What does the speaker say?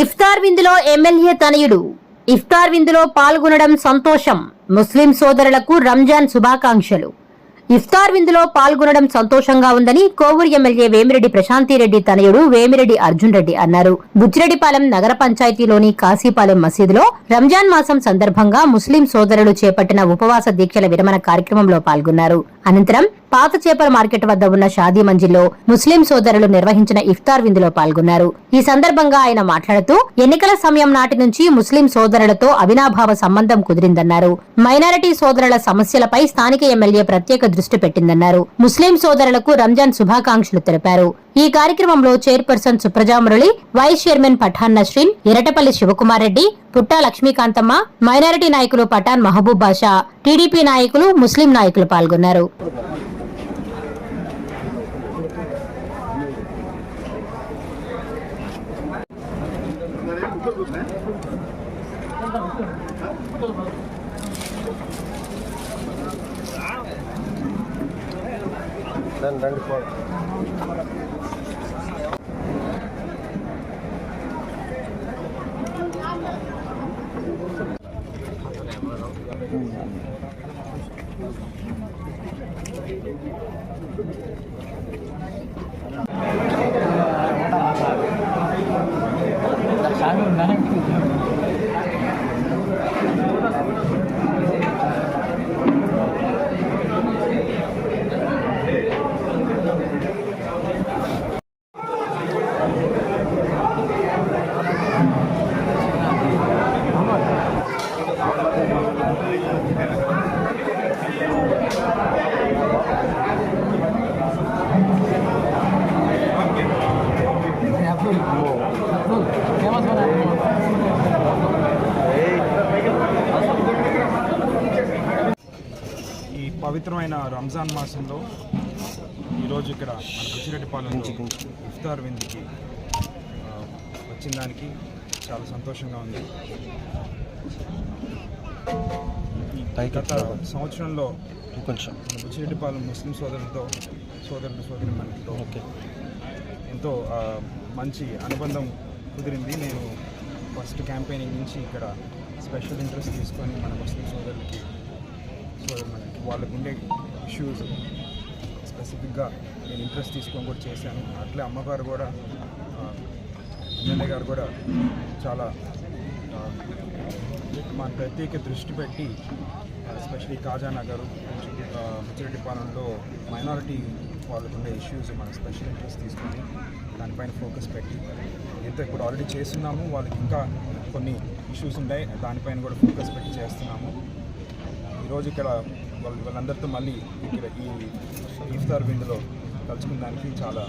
ఇఫ్తార్ విందులో ఎమ్మెల్యే తనయుడు. ఇఫ్తార్ విందులో పాల్గొనడం సంతోషం. ముస్లిం సోదరులకు రంజాన్ శుభాకాంక్షలు. ఇఫ్తార్ విందులో పాల్గొనడం సంతోషంగా ఉందని కోవూరు ఎమ్మెల్యే వేమిరెడ్డి ప్రశాంతిరెడ్డి తనయుడు వేమిరెడ్డి అర్జున్ రెడ్డి అన్నారు. బుచ్చిరెడ్డిపాలెం నగర పంచాయతీలోని కాశీపాలెం మసీదులో రంజాన్ మాసం సందర్భంగా ముస్లిం సోదరులు చేపట్టిన ఉపవాస దీక్షల విరమణ కార్యక్రమంలో పాల్గొన్నారు. అనంతరం పాత చేపల మార్కెట్ వద్ద ఉన్న షాదీ మంజిల్లో ముస్లిం సోదరులు నిర్వహించిన ఇఫ్తార్ విందులో పాల్గొన్నారు. ఈ సందర్భంగా ఆయన మాట్లాడుతూ ఎన్నికల సమయం నాటి నుంచి ముస్లిం సోదరులతో అవినాభావ సంబంధం కుదిరిందన్నారు. మైనారిటీ సోదరుల సమస్యలపై స్థానిక ఎమ్మెల్యే ప్రత్యేక దృష్టి పెట్టిందన్నారు. ముస్లిం సోదరులకు రంజాన్ శుభాకాంక్షలు తెలిపారు. ఈ కార్యక్రమంలో chairperson Supraja Murali vice chairman Pathan Nasreen Eratapalli Shivakumar Reddy Putta Lakshmikanthamma minority నాయకులు పఠాన్ మహబూబ్ బాషా టీడీపీ నాయకులు ముస్లిం నాయకులు పాల్గొన్నారు. రండి రండి పోండి ఈ పవిత్రమైన రంజాన్ మాసంలో ఈరోజు ఇక్కడ మన బుచ్చిరెడ్డిపాలెంలో ఇఫ్తార్ విందుకి వచ్చిన దానికి చాలా సంతోషంగా ఉంది. గత సంవత్సరంలో కొంచెం. బుచ్చిరెడ్డిపాలెం ముస్లిం సోదరులతో సోదరులు సోదరి మనతో ఓకే. ఎంతో మంచి అనుబంధం కుదిరింది. నేను ఫస్ట్ క్యాంపెయినింగ్ నుంచి ఇక్కడ స్పెషల్ ఇంట్రెస్ట్ తీసుకొని మన ముస్లిం సోదరులకి సోదరు మనకి వాళ్ళకు ఉండే ఇష్యూస్ స్పెసిఫిక్గా నేను ఇంట్రెస్ట్ తీసుకొని కూడా చేశాను. అట్లే అమ్మగారు కూడా ఎమ్మెల్యే గారు కూడా చాలా మన ప్రత్యేక దృష్టి పెట్టి ఎస్పెషలీ మెచ్యూరిటీ ముచ్చిరెడ్డిపాలెంలో మైనారిటీ వాళ్ళకు ఉండే ఇష్యూస్ మన స్పెషల్ ఇంట్రెస్ట్ తీసుకుని దానిపైన ఫోకస్ పెట్టి ఎంత ఇప్పుడు ఆల్రెడీ చేస్తున్నాము వాళ్ళకి ఇంకా కొన్ని ఇష్యూస్ ఉన్నాయి దానిపైన కూడా ఫోకస్ పెట్టి చేస్తున్నాము. ఈరోజు ఇక్కడ వాళ్ళు వాళ్ళందరితో మళ్ళీ ఇక్కడ ఈ ఇఫ్తార్ విందులో కలుసుకున్న దానికి చాలా